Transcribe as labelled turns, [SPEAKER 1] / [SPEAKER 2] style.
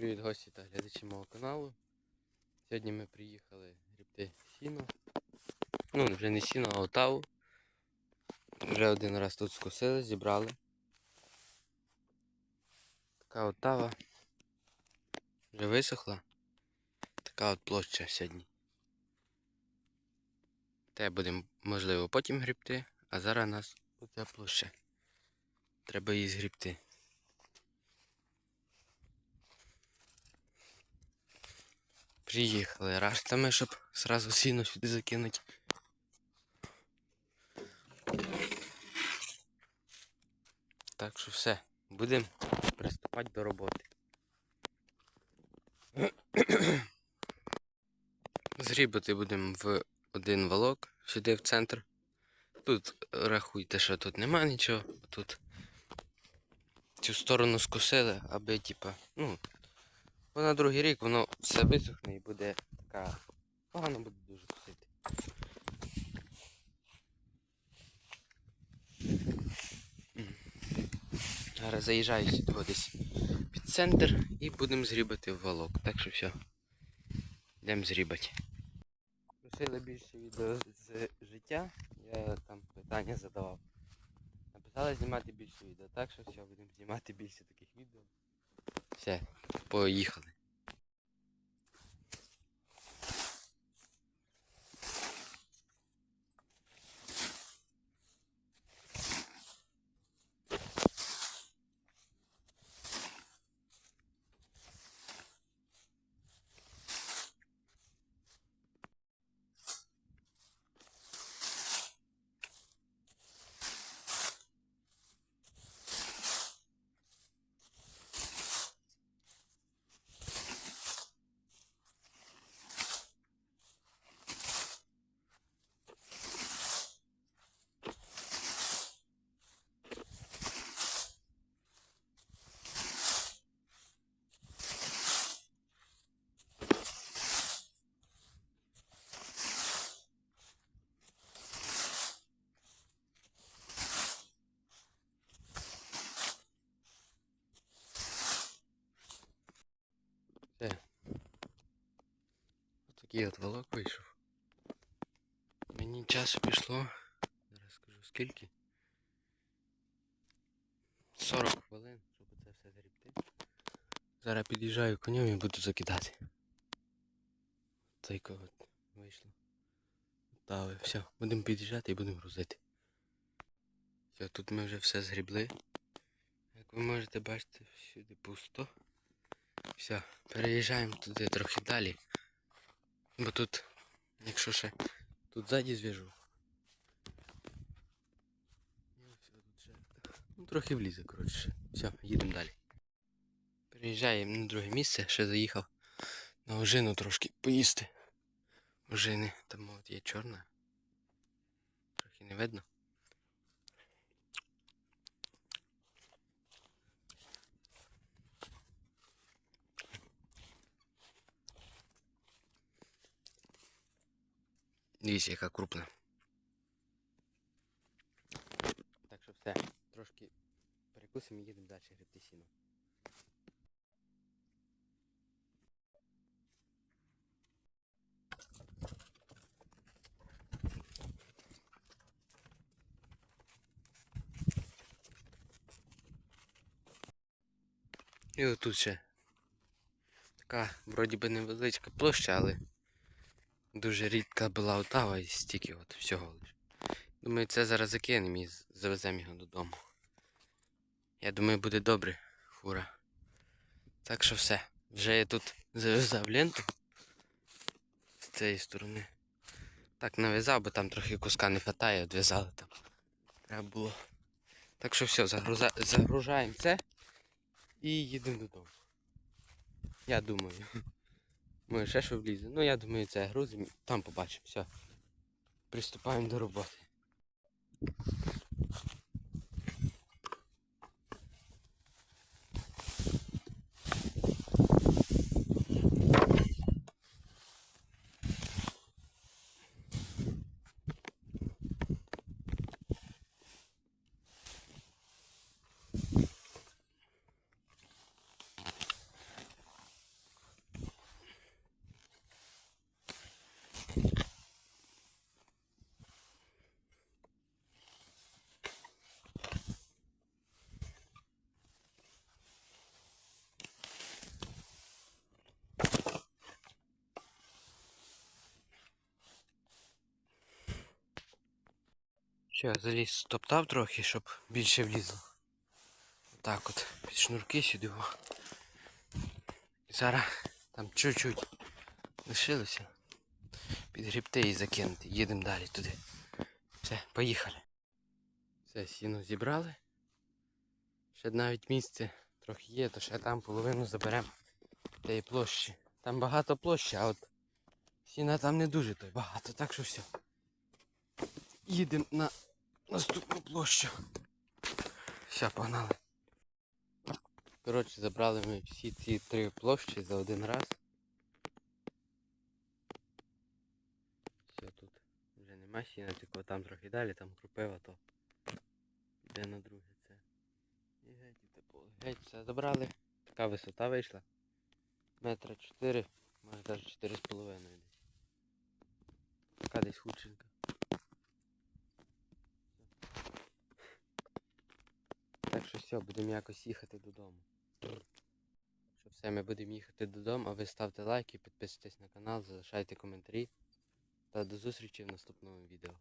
[SPEAKER 1] привіт гості та глядачі мого каналу. Сьогодні ми приїхали грібти сіно. Ну, вже не сіно, а отаву. Вже один раз тут скосили, зібрали. Така отава. Вже висохла. Така от площа сьогодні. Те будемо, можливо, потім грібти, а зараз у нас оця площа. Треба її згрібти. Приїхали раштами, щоб сразу сіно сюди закинути. Так що все, будемо приступати до роботи. Зрібати будемо в один валок, сюди в центр. Тут рахуйте, що тут нема нічого. Тут цю сторону скосили, аби типа, ну, бо на другий рік воно все висохне і буде така. Погано буде дуже косити. М. Зараз заїжджаю сюди десь під центр і будемо зрібати в валок. Так що все. Йдемо зрібати. Просили більше відео з життя. Я там питання задавав. Написали знімати більше відео, так що все, будемо знімати більше таких відео. Все, поїхали. Все. Отакий от волок вийшов. Мені часу пішло. Зараз скажу скільки. 40 хвилин, щоб це все зрібти. Зараз під'їжджаю конем і буду закидати. Цейко от вийшло. Та все, будемо під'їжджати і будемо грузити. Все, тут ми вже все згрібли. Як ви можете бачити, всюди пусто. Все, переїжджаємо туди трохи далі. Бо тут, якщо ще тут ззаді зв'яжу. Ну, трохи влізе, коротше. Все, їдемо далі. Переїжджаємо на друге місце, ще заїхав на ожину трошки поїсти. Ожини, там от є чорна. Трохи не видно. Дивіться, яка крупна. Так що все, трошки перекусимо і їдемо далі гребти сіно. І отут ще така вроді би невеличка площа, але Дуже рідка була отава і стільки от всього лиш. Думаю, це зараз закинемо і завеземо його додому. Я думаю, буде добре, фура. Так що все. Вже я тут зав'язав ленту з цієї сторони. Так нав'язав, бо там трохи куска не хватає, відв'язали там. Треба було. Так що все, загруза... загружаємо це і їдемо додому. Я думаю. Може ще що влізе. Ну я думаю, це грузимо, там побачимо. Все. Приступаємо до роботи. Що, заліз стоптав трохи, щоб більше влізло. Так от, під шнурки сюди. І зараз там чуть-чуть лишилося. Підгрібти і закинути. Їдемо далі туди. Все, поїхали. Все, сіно зібрали. Ще навіть місце трохи є, то ще там половину заберемо тієї площі. Там багато площі, а от сіна там не дуже то багато, так що все. Їдемо на наступну площу. Все, погнали. Коротше, забрали ми всі ці три площі за один раз. Все тут вже нема сіна, тільки там трохи далі, там крупива, то йде на друге це. І геть і те поле. Геть все забрали. Така висота вийшла. Метра чотири, може навіть чотири з половиною десь. Така десь худшенька. Що все, будемо якось їхати додому. Що все, ми будемо їхати додому, а ви ставте лайки, підписуйтесь на канал, залишайте коментарі. Та до зустрічі в наступному відео.